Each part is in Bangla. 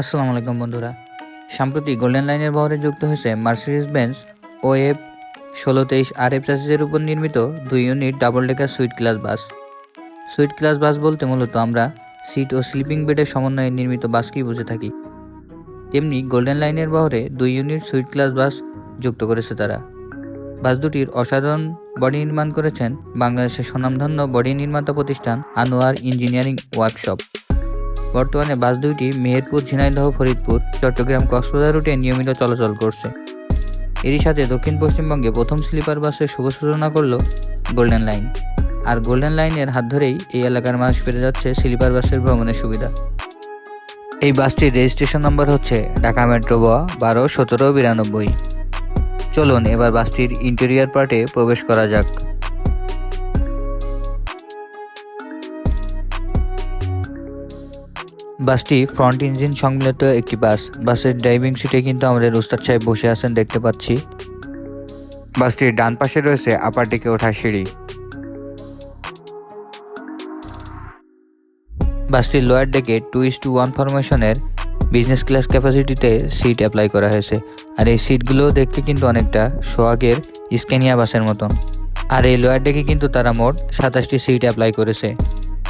আসসালামু আলাইকুম বন্ধুরা। সম্প্রতি গোল্ডেন লাইনের বহরে যুক্ত হয়েছে মার্সিডিজ বেঞ্চ ও এফ ষোলো তেইশ আর এফ চাষিজের উপর নির্মিত দুই unit double decker suite class bus suite class bus বলতে মূলত আমরা সিট ও স্লিপিং বেডের সমন্বয়ে নির্মিত বাসকেই বুঝে থাকি। তেমনি গোল্ডেন লাইনের বহরে দুই ইউনিট সুইট ক্লাস বাস যুক্ত করেছে তারা। বাস দুটির অসাধারণ বডি নির্মাণ করেছেন বাংলাদেশের স্বনামধন্য বডি নির্মাতা প্রতিষ্ঠান আনোয়ার ইঞ্জিনিয়ারিং ওয়ার্কশপ বর্তমানে বাস দুইটি মেহেরপুর, ঝিনাইদহ, ফরিদপুর, চট্টগ্রাম কক্সবাজার রুটে নিয়মিত চলাচল করছে। এরই সাথে দক্ষিণ পশ্চিমবঙ্গে প্রথম স্লিপার বাসের শুভ সূচনা করল গোল্ডেন লাইন। আর গোল্ডেন লাইনের হাত ধরেই এই এলাকার মানুষ পেতে যাচ্ছে স্লিপার বাসের ভ্রমণের সুবিধা। এই বাসটির রেজিস্ট্রেশন নম্বর হচ্ছে ঢাকা মেট্রো ব বারো সতেরো বিরানব্বই। চলুন এবার বাসটির ইন্টেরিয়ার পার্টে প্রবেশ করা যাক। বাসটি ফ্রন্ট ইঞ্জিন সম্মিলিত একটি বাস। বাসের ড্রাইভিং সিটে কিন্তু আমাদের উস্তাদ সাহেব বসে আছেন দেখতে পাচ্ছি। বাসটির ডান পাশে রয়েছে আপার দিকে ওঠার সিঁড়ি। বাসটির লোয়ার ডেকে টু ইস টু ওয়ান ফরমেশনের বিজনেস ক্লাস ক্যাপাসিটিতে সিট অ্যাপ্লাই করা হয়েছে। আর এই সিটগুলো দেখতে কিন্তু অনেকটা সোয়াগের স্কেনিয়া বাসের মতন। আর এই লোয়ার ডেকে কিন্তু তারা মোট সাতাশটি সিট অ্যাপ্লাই করেছে।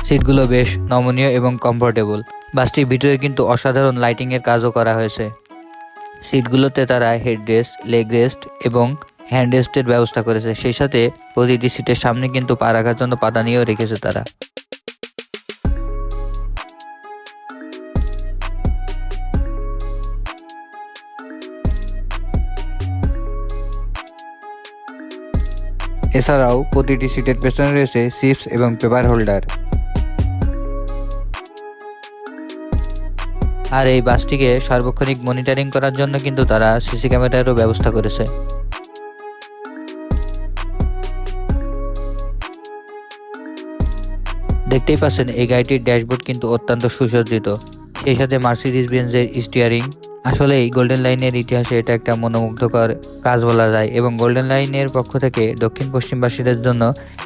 সিটগুলো বেশ নমনীয় এবং কমফোর্টেবল বাসটির ভিতরে কিন্তু অসাধারণ লাইটিংয়ের কাজও করা হয়েছে। সিটগুলোতে তারা হেড রেস্ট লেগ রেস্ট এবং হ্যান্ড রেস্টের ব্যবস্থা করেছে। সেই সাথে প্রতিটি সিটের সামনে কিন্তু পা রাখার জন্য পাতা নিয়েও রেখেছে তারা। এছাড়াও প্রতিটি সিটের পেছনে রয়েছে চিপস এবং পেপার হোল্ডার আর এই বাসটিকে সার্বক্ষণিক মনিটরিং করার জন্য কিন্তু তারা সিসি ক্যামেরারও ব্যবস্থা করেছে। দেখতেই পাচ্ছেন, এই গাড়িটির ড্যাশবোর্ড কিন্তু অত্যন্ত সুসজ্জিত। সেই সাথে মার্সিডিজ বেঞ্জের স্টিয়ারিং আসলে এই গোল্ডেন লাইনের ইতিহাসে এটা একটা মনোমুগ্ধকর কাজ বলা যায় এবং গোল্ডেন লাইনের পক্ষ থেকে দক্ষিণ পশ্চিমবাসীদের জন্য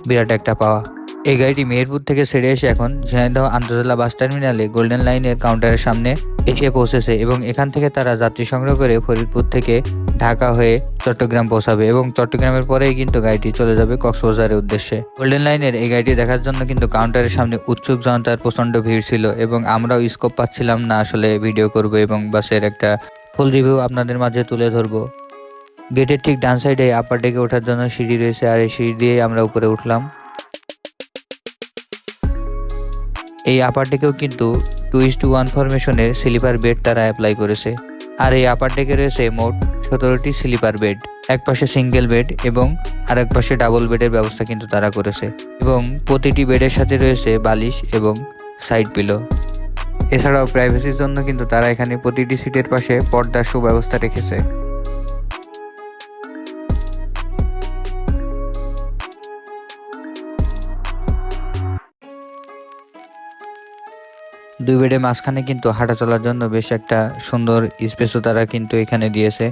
বিরাট একটা পাওয়া। এই গাড়িটি মেহেরপুর থেকে ছেড়ে এসে এখন ঝিনাইদহ আন্তর্জেলা বাস টার্মিনালে গোল্ডেন লাইনের কাউন্টারের সামনে এসে পৌঁছেছে এবং এখান থেকে তারা যাত্রী সংগ্রহ করে ফরিদপুর থেকে ঢাকা হয়ে চট্টগ্রাম পৌঁছাবে এবং চট্টগ্রামের পরেই কিন্তু গাড়িটি চলে যাবে কক্সবাজারের উদ্দেশ্যে। গোল্ডেন লাইনের এই গাড়িটি দেখার জন্য কিন্তু কাউন্টারের সামনে উৎসুক জনতার প্রচণ্ড ভিড় ছিল এবং আমরাও স্কোপ পাচ্ছিলাম না আসলে ভিডিও করব এবং বাসের একটা ফুল রিভিউ আপনাদের মাঝে তুলে ধরবো। গেটের ঠিক ডান সাইডে আপার ডেকে ওঠার জন্য সিঁড়ি রয়েছে আর এই সিঁড়ি দিয়ে আমরা উপরে উঠলাম। এই আপার ডেকেও কিন্তু টু ইস টু ওয়ান ফরমেশনের স্লিপার বেড তারা অ্যাপ্লাই করেছে। আর এই আপার ডেকে রয়েছে মোট সতেরোটি স্লিপার বেড এক পাশে সিঙ্গেল বেড এবং আরেক পাশে ডাবল বেডের ব্যবস্থা কিন্তু তারা করেছে। এবং প্রতিটি বেডের সাথে রয়েছে বালিশ এবং সাইড পিলো এছাড়াও প্রাইভেসির জন্য কিন্তু তারা এখানে প্রতিটি সিটের পাশে পর্দার সুব্যবস্থা রেখেছে। দুই বেডের মাঝখানে কিন্তু হাঁটা চলার জন্য বেশ একটা সুন্দর স্পেসও তারা কিন্তু এখানে দিয়েছে।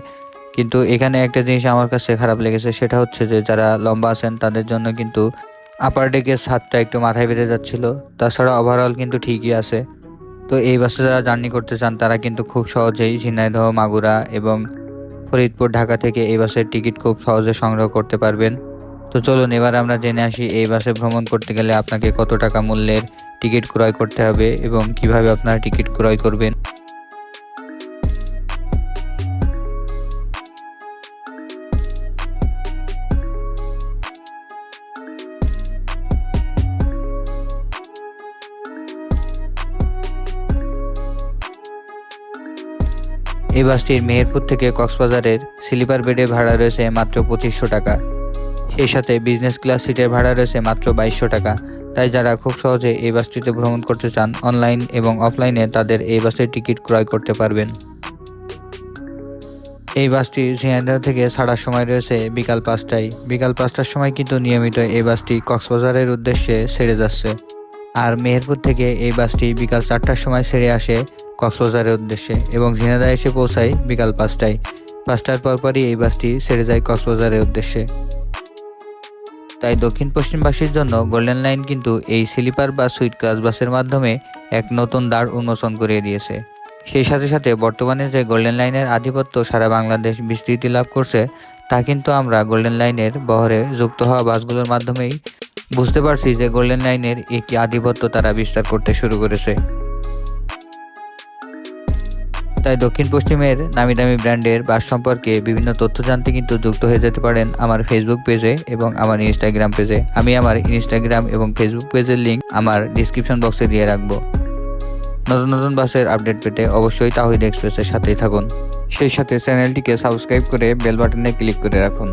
কিন্তু এখানে একটা জিনিস আমার কাছে খারাপ লেগেছে, সেটা হচ্ছে যে যারা লম্বা আছেন, তাদের জন্য কিন্তু আপার ডেকের ছাদটা একটু মাথায় বেড়ে যাচ্ছিল। তাছাড়া ওভারঅল কিন্তু ঠিকই আছে। তো এই বাসে যারা জার্নি করতে চান, তারা কিন্তু খুব সহজেই ঝিনাইদহ, মাগুরা এবং ফরিদপুর, ঢাকা থেকে এই বাসের টিকিট খুব সহজে সংগ্রহ করতে পারবেন। তো চলুন, এবার আমরা জেনে আসি এই বাসে ভ্রমণ করতে গেলে আপনাকে কত টাকা মূল্যের টিকিট ক্রয় করতে হবে এবং কীভাবে আপনারা টিকিট ক্রয় করবেন। এই বাসটির মেহেরপুর থেকে কক্সবাজারের স্লিপার বেডে ভাড়া রয়েছে মাত্র পঁচিশশো টাকা। সেই সাথে বিজনেস ক্লাস সিটের ভাড়া রয়েছে মাত্র বাইশশো টাকা। তাই যারা খুব সহজে এই বাসটিতে ভ্রমণ করতে চান অনলাইন এবং অফলাইনে তাদের এই বাসের টিকিট ক্রয় করতে পারবেন। এই বাসটি ঝিনাইদহ থেকে ছাড়ার সময় রয়েছে বিকাল পাঁচটায়। বিকাল পাঁচটার সময় কিন্তু নিয়মিত এই বাসটি কক্সবাজারের উদ্দেশ্যে ছেড়ে যাচ্ছে। আর মেহেরপুর থেকে এই বাসটি বিকাল চারটার সময় ছেড়ে আসে কক্সবাজারের উদ্দেশ্যে এবং ঝিনাইদহ এসে পৌঁছায় বিকাল পাঁচটায়। পাঁচটার পরপরই এই বাসটি ছেড়ে যায় কক্সবাজারের উদ্দেশ্যে। তাই দক্ষিণ পশ্চিমবাসীর জন্য গোল্ডেন লাইন কিন্তু এই স্লিপার বা সুইট ক্লাস বাসের মাধ্যমে এক নতুন দ্বার উন্মোচন করিয়ে দিয়েছে। সেই সাথে সাথে বর্তমানে যে গোল্ডেন লাইনের আধিপত্য সারা বাংলাদেশ বিস্তৃতি লাভ করছে, তা কিন্তু আমরা গোল্ডেন লাইনের বহরে যুক্ত হওয়া বাসগুলোর মাধ্যমেই বুঝতে পারছি যে গোল্ডেন লাইনের একটি আধিপত্য তারা বিস্তার করতে শুরু করেছে। তাই দক্ষিণ পশ্চিমের নামি দামি ব্র্যান্ডের বাস সম্পর্কে বিভিন্ন তথ্য জানতে কিন্তু যুক্ত হয়ে যেতে পারেন আমার ফেসবুক পেজে এবং আমার ইনস্টাগ্রাম পেজে আমি আমার ইনস্টাগ্রাম এবং ফেসবুক পেজের লিঙ্ক আমার ডিসক্রিপশন বক্সে দিয়ে রাখব। নতুন নতুন বাসের আপডেট পেতে অবশ্যই তাহিদ এক্সপ্রেসের সাথেই থাকুন। সেই সাথে চ্যানেলটিকে সাবস্ক্রাইব করে বেল বাটনে ক্লিক করে রাখুন।